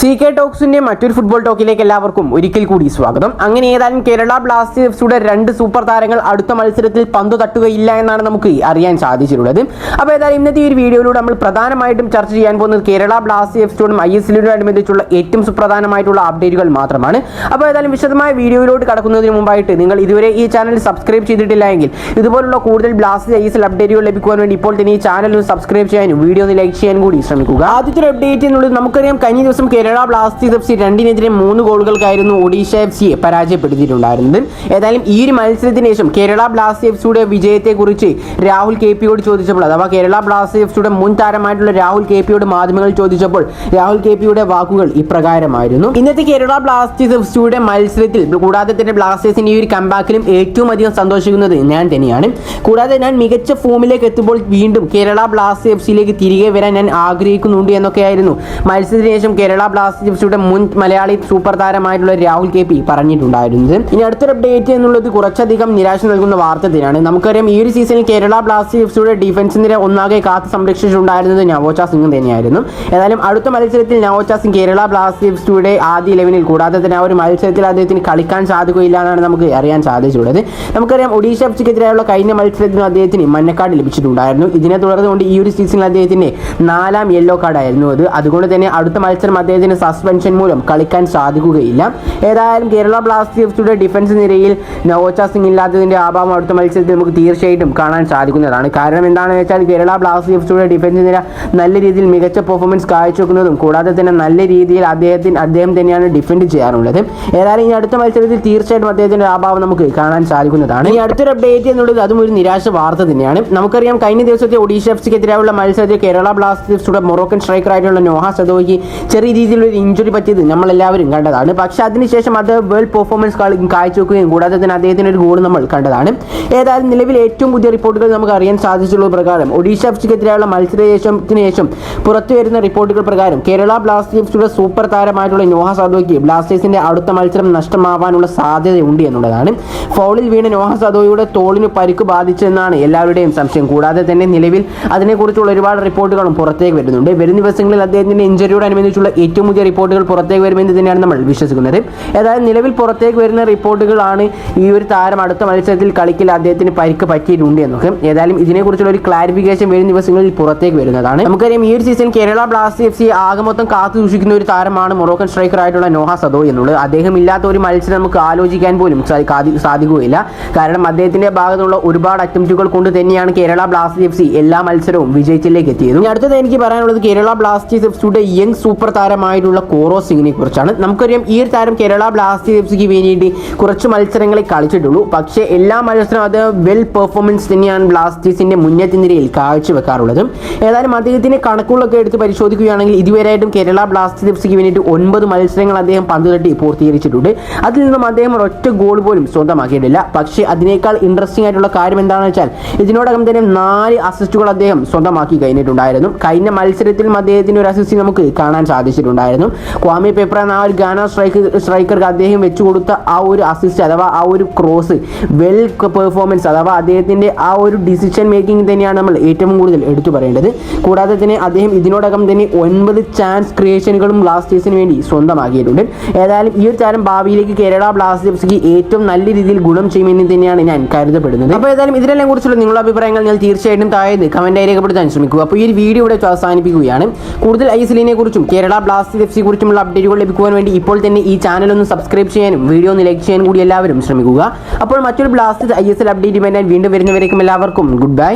C K ടോക്സിന്റെ മറ്റൊരു football ടോക്കിലേക്ക് എല്ലാവർക്കും ഒരിക്കൽ കൂടി സ്വാഗതം. അങ്ങനെ ഏതായാലും കേരള ബ്ലാസ്റ്റേഴ്സിയുടെ രണ്ട് സൂപ്പർ താരങ്ങൾ അടുത്ത മത്സരത്തിൽ പന്തു തട്ടുകയില്ല എന്നാണ് നമുക്ക് അറിയാൻ സാധിച്ചിട്ടുള്ളത്. അപ്പോൾ ഏതായാലും ഇന്നത്തെ ഒരു വീഡിയോയിലൂടെ നമ്മൾ പ്രധാനമായിട്ടും ചർച്ച ചെയ്യാൻ പോകുന്നത് കേരള ബ്ലാസ്റ്റേഴ്സിനോടും ഐ എസ് എല്ലിനോടനുബന്ധിച്ചുള്ള ഏറ്റവും സുപ്രധാനമായിട്ടുള്ള അപ്ഡേറ്റുകൾ മാത്രമാണ്. അപ്പോൾ ഏതായാലും വിശദമായ വീഡിയോയിലോട്ട് കടക്കുന്നതിന് മുമ്പായിട്ട് നിങ്ങൾ ഇതുവരെ ഈ ചാനൽ സബ്സ്ക്രൈബ് ചെയ്തിട്ടില്ല എങ്കിൽ ഇതുപോലുള്ള കൂടുതൽ ബ്ലാസ്റ്റേഴ്സ് ഐ എസ് എൽ അപ്ഡേറ്റുകൾ ലഭിക്കുവാൻ വേണ്ടി ഇപ്പോൾ തന്നെ ഈ ചാനൽ സബ്സ്ക്രൈബ് ചെയ്യാനും വീഡിയോ ഒന്ന് ലൈക്ക് ചെയ്യാൻ കൂടി ശ്രമിക്കുക. ആദ്യത്തെ അപ്ഡേറ്റ് എന്നുള്ളത് നമുക്കറിയാം കഴിഞ്ഞ ദിവസം കേരള ബ്ലാസ്റ്റേഴ്സ് എഫ് സി രണ്ടിനെതിരെ മൂന്ന് ഗോളുകൾക്കായിരുന്നു ഒഡീഷ എഫ് സിയെ പരാജയപ്പെടുത്തിയിട്ടുണ്ടായിരുന്നത്. ഏതായാലും ഈ ഒരു മത്സരത്തിന് ശേഷം കേരള ബ്ലാസ്റ്റേഴ്സ് എഫ് സിയുടെ വിജയത്തെക്കുറിച്ച് രാഹുൽ കെ പിയോട് ചോദിച്ചപ്പോൾ അഥവാ കേരള ബ്ലാസ്റ്റേഴ്സ് എഫ് സിയുടെ മുൻ താരമായിട്ടുള്ള രാഹുൽ കെ പിയോട് മാധ്യമങ്ങൾ ചോദിച്ചപ്പോൾ രാഹുൽ കെ പിയുടെ വാക്കുകൾ ഇപ്രകാരമായിരുന്നു. ഇന്നത്തെ കേരള ബ്ലാസ്റ്റേഴ്സ് എഫ് സിയുടെ മത്സരത്തിൽ കൂടാതെ തന്നെ ബ്ലാസ്റ്റേഴ്സിന്റെ ഈ ഒരു കമ്പാക്കിലും ഏറ്റവും അധികം സന്തോഷിക്കുന്നത് ഞാൻ തന്നെയാണ്. കൂടാതെ ഞാൻ മികച്ച ഫോമിലേക്ക് എത്തുമ്പോൾ വീണ്ടും കേരള ബ്ലാസ്റ്റേഴ്സ് എഫ് സിയിലേക്ക് തിരികെ വരാൻ ഞാൻ ആഗ്രഹിക്കുന്നുണ്ട് എന്നൊക്കെയായിരുന്നു മത്സരത്തിന് ശേഷം കേരള ബ്ലാസ്റ്റേഴ്സ് ജിപ്സിയുടെ മുൻ മലയാളി സൂപ്പർ താരമായിട്ടുള്ള രാഹുൽ കെ പി പറഞ്ഞിട്ടുണ്ടായിരുന്നത്. ഇനി അടുത്തൊരു അപ്ഡേറ്റ് എന്നുള്ളത് കുറച്ചധികം നിരാശ നൽകുന്ന വാർത്ത തന്നെയാണ്. നമുക്കറിയാം ഈ ഒരു സീസണിൽ കേരള ബ്ലാസ്റ്റ് ജിപ്സിയുടെ സിയുടെ ഡിഫൻസ് ഒന്നാകെ കാത്ത് സംരക്ഷിച്ചിട്ടുണ്ടായിരുന്നത് നവോച്ച സിംഗ് തന്നെയായിരുന്നു. ഏതായാലും അടുത്ത മത്സരത്തിൽ നവോച്ച സിംഗ് കേരള ബ്ലാസ്റ്റ് ജിപ്സിയുടെ സിയുടെ ആദ്യ ഇലവനിൽ കൂടാതെ തന്നെ ആ ഒരു മത്സരത്തിൽ അദ്ദേഹത്തിന് കളിക്കാൻ സാധിക്കുകയില്ല എന്നാണ് നമുക്ക് അറിയാൻ സാധിച്ചിട്ടുള്ളത് നമുക്കറിയാം ഒഡീഷ എഫ് സിക്കെതിരായുള്ള കഴിഞ്ഞ മത്സരത്തിൽ അദ്ദേഹത്തിന് മഞ്ഞക്കാട് ലഭിച്ചിട്ടുണ്ടായിരുന്നു. ഇതിനെ തുടർന്നുകൊണ്ട് ഈ ഒരു സീസണിൽ അദ്ദേഹത്തിന്റെ നാലാം യെല്ലോ കാർഡായിരുന്നു അത്. അതുകൊണ്ട് തന്നെ അടുത്ത മത്സരം അദ്ദേഹത്തിന് സസ്പെൻഷൻ മൂലം കളിക്കാൻ സാധിക്കുകയില്ല. ഏതായാലും കേരള ബ്ലാസ്റ്റേഴ്സ് യുടെ ഡിഫൻസ് നിരയിൽ നവോച്ച സിംഗ് ഇല്ലാത്തതിന്റെ അഭാവം അടുത്ത മത്സരത്തിൽ നമുക്ക് തീർച്ചയായിട്ടും കാണാൻ സാധിക്കുന്നതാണ്. കാരണം എന്താണെന്ന് വെച്ചാൽ കേരള ബ്ലാസ്റ്റേഴ്സ് യുടെ ഡിഫൻസ് നിര നല്ല രീതിയിൽ മികച്ച പെർഫോമൻസ് കാഴ്ചവെക്കുന്നതും കൂടാതെ തന്നെ നല്ല രീതിയിൽ അദ്ദേഹത്തിന് അദ്ദേഹം തന്നെയാണ് ഡിഫെൻഡ് ചെയ്യാറുള്ളത്. ഏതായാലും ഈ അടുത്ത മത്സരത്തിൽ തീർച്ചയായിട്ടും അദ്ദേഹത്തിന്റെ അഭാവം നമുക്ക് കാണാൻ സാധിക്കുന്നതാണ്. ഈ അടുത്തൊരു അപ്ഡേറ്റ് എന്നുള്ളത് അതും ഒരു നിരാശ വാർത്ത തന്നെയാണ്. നമുക്കറിയാം കഴിഞ്ഞ ദിവസത്തെ ഒഡീഷ എഫ് സിക്കെതിരായുള്ള മത്സരത്തിൽ കേരള ബ്ലാസ്റ്റേഴ്സിയുടെ മൊറോക്കൻ സ്ട്രൈക്കറായിട്ടുള്ള നോഹ സദോയ്ക്ക് ചെറിയ രീതിയിലൊരു ഇഞ്ചുറി പറ്റിയത് നമ്മളെല്ലാവരും കണ്ടതാണ്. പക്ഷേ അതിനുശേഷം അത് വേൾഡ് പെർഫോമൻസ് കാഴ്ചവെക്കുകയും കൂടാതെ തന്നെ അദ്ദേഹത്തിന് ഒരു ഗോൾ നമ്മൾ കണ്ടതാണ്. ഏതായാലും നിലവിൽ ഏറ്റവും പുതിയ റിപ്പോർട്ടുകൾ നമുക്ക് അറിയാൻ സാധിച്ചുള്ള പ്രകാരം ഒഡീഷ എഫ് സിക്കെതിരായുള്ള മത്സരത്തിന് ശേഷം പുറത്തു വരുന്ന റിപ്പോർട്ടുകൾ പ്രകാരം കേരള ബ്ലാസ്റ്റേഴ്സിലെ സൂപ്പർ താരമായിട്ടുള്ള നോഹ സദോയ്ക്ക് ബ്ലാസ്റ്റേഴ്സിന്റെ അടുത്ത മത്സരം നഷ്ടമാവാനുള്ള സാധ്യതയുണ്ട് എന്നുള്ളതാണ്. ഫൗളിൽ വീണ നോഹ സദോയുടെ തോളിന് പരിക്ക് ബാധിച്ചെന്നാണ് എല്ലാവരുടെയും സംശയം. കൂടാതെ തന്നെ നിലവിൽ അതിനെക്കുറിച്ചുള്ള ഒരുപാട് റിപ്പോർട്ടുകളും പുറത്തേക്ക് വരുന്നുണ്ട്. വരും ദിവസങ്ങളിൽ അദ്ദേഹത്തിന്റെ ഇഞ്ചറിയോടനുബന്ധിച്ചുള്ള ഏറ്റവും പുതിയ റിപ്പോർട്ടുകൾ പുറത്തേക്ക് വരുമെന്ന് തന്നെയാണ് നമ്മൾ വിശ്വസിക്കുന്നത്? ഏതായാലും നിലവിൽ പുറത്തേക്ക് വരുന്ന റിപ്പോർട്ടുകളാണ് ഈ ഒരു താരം അടുത്ത മത്സരത്തിൽ കളിക്കില്ല അദ്ദേഹത്തിന് പരിക്ക് പറ്റിയിട്ടുണ്ട് എന്നൊക്കെ. ഏതായാലും ഇതിനെക്കുറിച്ചുള്ള ഒരു ക്ലാരിഫിക്കേഷൻ വരും ദിവസങ്ങളിൽ പുറത്തേക്ക് വരുന്നതാണ്. നമുക്കറിയാം ഈ ഒരു season Kerala Blasters F C ആകെ മൊത്തം കാത്തു സൂക്ഷിക്കുന്ന ഒരു താരമാണ് മൊറോക്കൻ സ്ട്രൈക്കർ ആയിട്ടുള്ള നോഹ സദോ എന്നുള്ളത്. അദ്ദേഹം ഇല്ലാത്ത ഒരു മത്സരം നമുക്ക് ആലോചിക്കാൻ പോലും സാധിക്കുകയില്ല. കാരണം അദ്ദേഹത്തിന്റെ ഭാഗത്തുള്ള ഒരുപാട് അറ്റംപ്റ്റുകൾ കൊണ്ട് തന്നെയാണ് കേരള ബ്ലാസ്റ്റേഴ്സ് എഫ് സി എല്ലാ മത്സരവും വിജയത്തിലേക്ക് എത്തിയത്. അടുത്തത് എനിക്ക് പറയാനുള്ളത് കേരള ബ്ലാസ്റ്റേഴ്സ് എഫ് സിയുടെ യങ് സൂപ്പർ താരമായിട്ടുള്ള കോറോ സിംഗിനെ കുറിച്ചാണ്. നമുക്കറിയാം ഈ ഒരു താരം കേരള ബ്ലാസ്റ്റേഴ്സ് വേണ്ടിയിട്ട് കുറച്ച് മത്സരങ്ങളെ കളിച്ചിട്ടുള്ളൂ. പക്ഷേ എല്ലാ മത്സരവും അത് വെൽ പെർഫോമൻസ് തന്നെയാണ് ബ്ലാസ്റ്റേഴ്സിന്റെ മുന്നേറ്റ നിരയിൽ കാഴ്ചവെക്കാറുള്ളത്. ഏതായാലും അദ്ദേഹത്തിന്റെ കണക്കുകളൊക്കെ എടുത്ത് പരിശോധിക്കുകയാണെങ്കിൽ ഇതുവരെയായിട്ടും കേരള ബ്ലാസ്റ്റേഴ്സ് എഫ് വേണ്ടിയിട്ട് ഒൻപത് മത്സരങ്ങൾ അദ്ദേഹം പന്ത് തട്ടി പൂർത്തീകരിച്ചിട്ടുണ്ട്. അതിൽ നിന്നും അദ്ദേഹം ഒറ്റ ഗോൾ പോലും സ്വന്തമാക്കിയിട്ടില്ല. പക്ഷേ അതിനേക്കാൾ ഇൻട്രസ്റ്റിംഗ് ആയിട്ടുള്ള കാര്യം എന്താണെന്ന് വെച്ചാൽ ഇതിനോടകം തന്നെ നാല് അസിസ്റ്റുകൾ അദ്ദേഹം സ്വന്തമാക്കി കഴിഞ്ഞിട്ടുണ്ടായിരുന്നു. കഴിഞ്ഞ മത്സരത്തിലും അദ്ദേഹത്തിന്റെ ഒരു അസിസ്റ്റ് നമുക്ക് കാണാൻ സാധിച്ചിട്ടുണ്ടായിരുന്നു ക്വാമി പേപ്പർ എന്ന ആ ഒരു ഗാന സ്ട്രൈക്ക് സ്ട്രൈക്കർക്ക് അദ്ദേഹം വെച്ചു കൊടുത്ത ആ ഒരു അസിസ്റ്റ് അഥവാ ആ ഒരു ക്രോസ് വെൽ പെർഫോമൻസ് അഥവാ അദ്ദേഹത്തിന്റെ ആ ഒരു ഡിസിഷൻ മേക്കിംഗ് തന്നെയാണ് നമ്മൾ ഏറ്റവും കൂടുതൽ എടുത്തു പറയേണ്ടത്. കൂടാതെ തന്നെ അദ്ദേഹം ഇതിനോടകം തന്നെ ഒൻപത് ചാൻസ് ക്രിയേഷനുകളും ബ്ലാസ്റ്റേഴ്സിന് വേണ്ടി സ്വന്തമാക്കിയിട്ടുണ്ട്. ഏതായാലും ഈ ഒരു താരം ഭാവിയിലേക്ക് കേരള ബ്ലാസ്റ്റേഴ്സിക്ക് ഏറ്റവും നല്ല രീതിയിൽ ഗുണം ചെയ്യുമെന്ന് തന്നെയാണ് ഞാൻ കരുതപ്പെടുന്നത്. അപ്പോൾ ഏതായാലും ഇതിനെല്ലാം കുറിച്ചുള്ള നിങ്ങളുടെ അഭിപ്രായങ്ങൾ ഞാൻ തീർച്ചയായിട്ടും താഴെ കമന്റായി രേഖപ്പെടുത്താൻ ശ്രമിക്കുക. അപ്പോൾ ഈ ഒരു വീഡിയോ ഇവിടെ അവസാനിപ്പിക്കുകയാണ്. കൂടുതൽ ഐ എസ് എല്ലിനെ കുറിച്ചും കേരള ബ്ലാസ്റ്റേഴ്സ് എഫ് സി കുറിച്ചുള്ള അപ്ഡേറ്റുകൾ ലഭിക്കുവാൻ വേണ്ടി ഇപ്പോൾ തന്നെ ഈ ചാനൽ ഒന്ന് സബ്സ്ക്രൈബ് ചെയ്യാനും വീഡിയോ ഒന്ന് ലൈക്ക് ചെയ്യാനും കൂടി എല്ലാവരും ശ്രമിക്കുക. അപ്പോൾ മറ്റൊരു ബ്ലാസ്റ്റേഴ്സ് ഐ എസ് എൽ അപ്ഡേറ്റുമായി ഞാൻ വീണ്ടും വരുന്നവരേക്കും എല്ലാവർക്കും ഗുഡ് ബൈ